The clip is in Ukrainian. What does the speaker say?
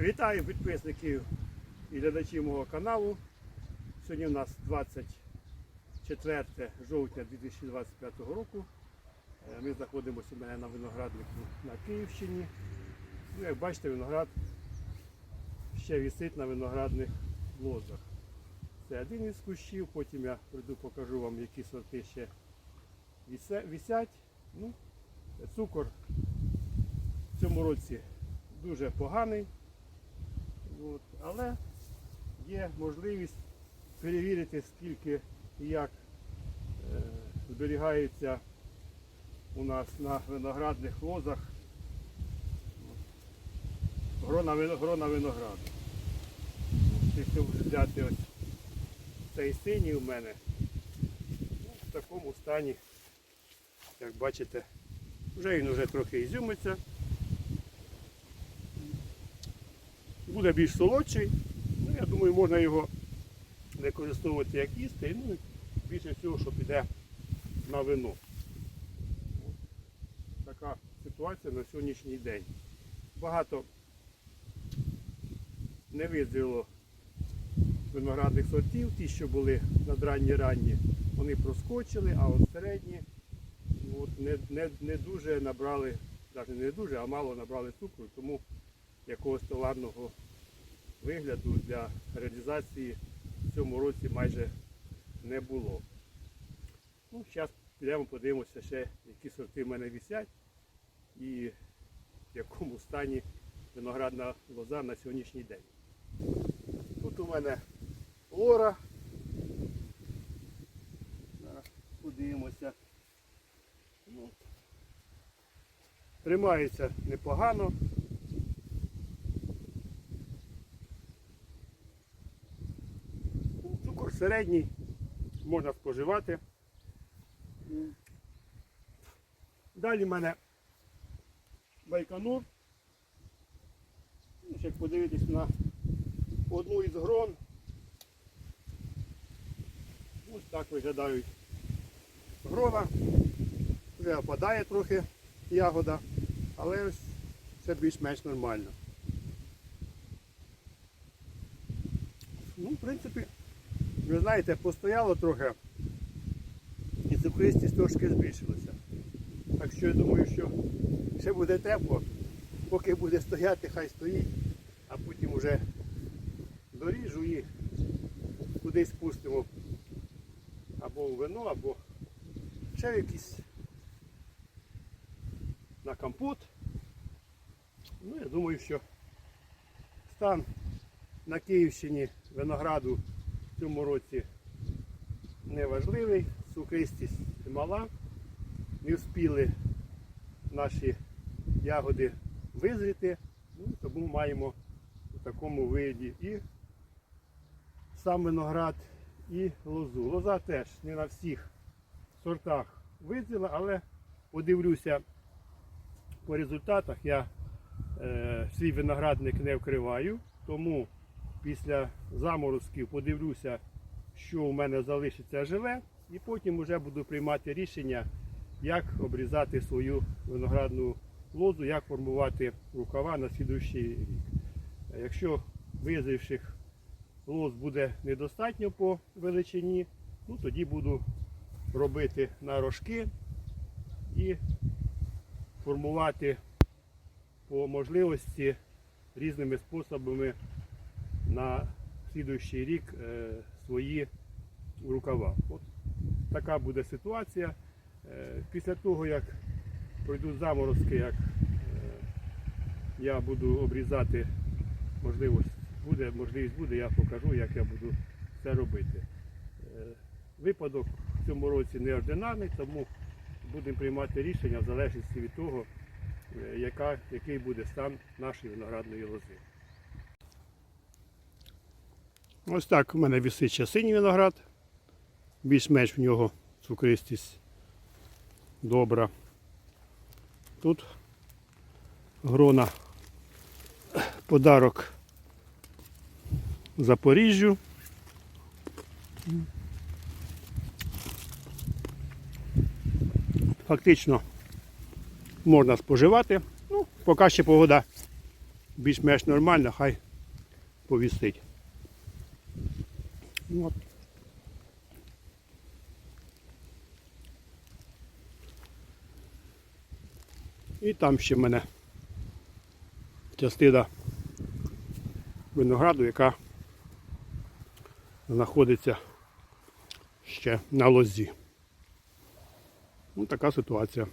Вітаю підписників і глядачів мого каналу. Сьогодні у нас 24 жовтня 2025 року. Е, Ми знаходимося у мене на винограднику на Київщині. Ну, як бачите, виноград ще висить на виноградних лозах. Це один із кущів, потім я прийду покажу вам, які сорти ще висять. Ну, цукор в цьому році дуже поганий. От. Але є можливість перевірити, скільки і як е, зберігається у нас на виноградних лозах грона, грона винограду. Якщо взяти ось цей синій у мене, ну, в такому стані, як бачите, вже він вже трохи ізюмиться. Буде більш солодший. Ну, я думаю, можна його використовувати як їсти. Ну, більше всього, що піде на вино. Така ситуація на сьогоднішній день. Багато не визріло виноградних сортів, ті, що були надранні ранні, вони проскочили, а от середні от не, не, не дуже набрали, навіть не дуже, а мало набрали цукру, тому якогось товарного вигляду для реалізації в цьому році майже не було. Ну, Зараз підемо подивимося ще, які сорти в мене висять і в якому стані виноградна лоза на сьогоднішній день. Тут у мене лора. Подивимося. Ну, Тримається непогано. Ну, Цукор середній, можна споживати. Далі в мене байконур. Ну, як подивитись на одну із грон. Ось так виглядають грона. Вже опадає трохи ягода, але ось це більш-менш нормально. Ну, в принципі, ви знаєте, постояло трохи і цукристість трошки збільшилася. Так що я думаю, що ще буде тепло, поки буде стояти, хай стоїть, а потім вже доріжу і кудись спустимо або в вино, або ще в якийсь на компот. Ну, я думаю, що стан на Київщині винограду в цьому році неважливий, сукистість мала. Не встигли наші ягоди визріти, ну, тому маємо у такому виді і сам виноград, і лозу. Лоза теж не на всіх сортах визріла, але подивлюся по результатах. Я е, свій виноградник не вкриваю, тому після заморозків подивлюся, що у мене залишиться живе, і потім вже буду приймати рішення, як обрізати свою виноградну лозу, як формувати рукава на слідуючий рік. Якщо визрівших лоз буде недостатньо по величині, ну тоді буду робити нарожки і формувати по можливості різними способами на слідуючий рік е, свої рукава. От така буде ситуація. Е, Після того, як пройдуть заморозки, як е, я буду обрізати, можливість буде, можливість буде, я покажу, як я буду це робити. Випадок в цьому році неординарний, тому будемо приймати рішення в залежності від того, яка, який буде стан нашої виноградної лози. Ось так у мене висить ще синій виноград. Більш-менш в нього цукристість добра. Тут грона подарок Запоріжжю. Фактично можна споживати. Ну, поки ще погода більш-менш нормально, хай повісить. От. І там ще в мене частина винограду, яка знаходиться ще на лозі. Ну, така ситуація.